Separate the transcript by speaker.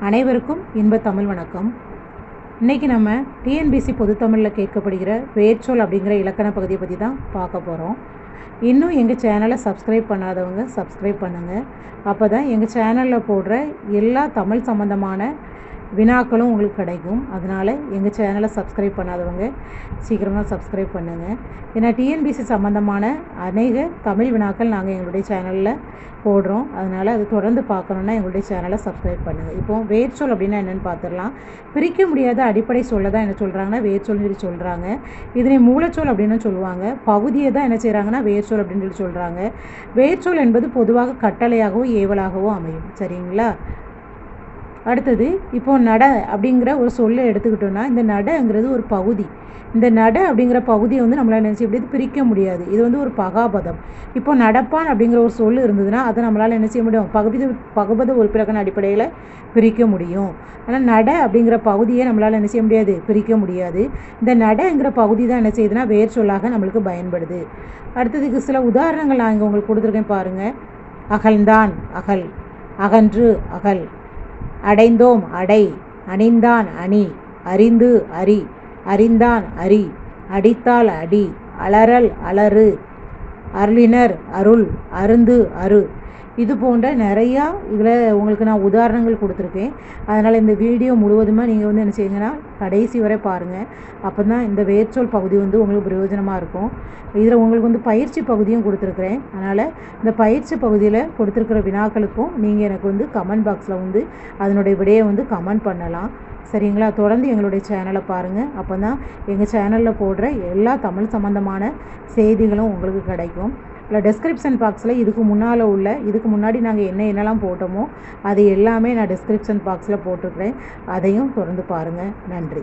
Speaker 1: அனைவருக்கும் இன்ப தமிழ் வணக்கம். இன்றைக்கி நம்ம டிஎன்பிசி பொதுத்தமிழில் கேட்கப்படுகிற வேர்ச்சொல் அப்படிங்கிற இலக்கண பகுதியை பற்றி தான் பார்க்க போகிறோம் இன்னும் எங்கள் சேனலை சப்ஸ்கிரைப் பண்ணாதவங்க சப்ஸ்கிரைப் பண்ணுங்கள் அப்போ தான் எங்கள் சேனலில் போடுற எல்லா தமிழ் சம்மந்தமான வினாக்களும் உங்களுக்கு கிடைக்கும். அதனால் எங்கள் சேனலை சப்ஸ்கிரைப் பண்ணாதவங்க சீக்கிரமாக சப்ஸ்கிரைப் பண்ணுங்கள் ஏன்னா டிஎன்பிசி சம்மந்தமான அநேக தமிழ் வினாக்கள் நாங்கள் எங்களுடைய சேனலில் போடுறோம். அதனால் அது தொடர்ந்து பார்க்கணுன்னா எங்களுடைய சேனலை சப்ஸ்கிரைப் பண்ணுங்கள் இப்போ வேர்ச்சொல் அப்படின்னா என்னென்னு பார்த்துடலாம். பிரிக்க முடியாத அடிப்படை சொல்ல தான் என்ன சொல்கிறாங்கன்னா வேர்ச்சொல்னு சொல்லி சொல்கிறாங்க இதனை மூலச்சொல் அப்படின்னு சொல்லுவாங்க. பகுதியை தான் என்ன செய்கிறாங்கன்னா வேர்ச்சொல் அப்படின்னு சொல்லி சொல்கிறாங்க வேர்ச்சொல் என்பது பொதுவாக கட்டளையாகவோ ஏவலாகவோ அமையும். சரிங்களா? அடுத்தது இப்போ நட அப்படிங்கிற ஒரு சொல்லை எடுத்துக்கிட்டோன்னா இந்த நடங்கிறது ஒரு பகுதி. இந்த நட அப்படிங்கிற பகுதியை வந்து நம்மளால் நினச்சி எப்படி பிரிக்க முடியாது. இது வந்து ஒரு பகாபதம். இப்போ நடப்பான் அப்படிங்கிற ஒரு சொல் இருந்ததுன்னா அதை நம்மளால் என்ன செய்ய முடியும்? பகுதி பகுபத உறுப்பிலக்கண அடிப்படையில் பிரிக்க முடியும். ஆனால் நட அப்படிங்கிற பகுதியை நம்மளால் என்ன செய்ய முடியாது? பிரிக்க முடியாது. இந்த நடங்கிற பகுதி தான் என்ன செய்யுதுன்னா வேர் சொல்லாக நம்மளுக்கு பயன்படுது. அடுத்ததுக்கு சில உதாரணங்கள் நான் இங்கே உங்களுக்கு கொடுத்துருக்கேன் பாருங்கள் அகல்தான் அகல். அகன்று அகல். அடைந்தோம் அடை அணிந்தான் அணி அறிந்து அறி அறிந்தான் அறி அடித்தால் அடி அலறல் அலறு அருளினர் அருள் அருந்து அரு. இது போன்ற நிறையா இதில் உங்களுக்கு நான் உதாரணங்கள் கொடுத்துருக்கேன். அதனால் இந்த வீடியோ முழுவதுமாக நீங்கள் வந்து என்ன செய்யுங்கன்னா கடைசி வரை பாருங்கள் அப்போ தான் இந்த வேர்ச்சொல் பகுதி வந்து உங்களுக்கு பிரயோஜனமாக இருக்கும். இதில் உங்களுக்கு வந்து பயிற்சி பகுதியும் கொடுத்துருக்குறேன். அதனால் இந்த பயிற்சி பகுதியில் கொடுத்துருக்குற வினாக்களுக்கும் நீங்கள் எனக்கு வந்து கமெண்ட் பாக்ஸில் வந்து அதனுடைய விடையை வந்து கமெண்ட் பண்ணலாம். சரிங்களா? தொடர்ந்து எங்களுடைய சேனலை பாருங்கள் அப்போ தான் எங்கள் சேனலில் போடுற எல்லா தமிழ் சம்மந்தமான செய்திகளும் உங்களுக்கு கிடைக்கும். இல்லை டெஸ்கிரிப்ஷன் பாக்ஸில் இதுக்கு முன்னால் உள்ள இதுக்கு முன்னாடி நாங்கள் என்ன என்னெல்லாம் போட்டோமோ அது எல்லாமே நான் டெஸ்கிரிப்ஷன் பாக்ஸில் போட்டிருக்கிறேன். அதையும் தொடர்ந்து பாருங்கள் நன்றி.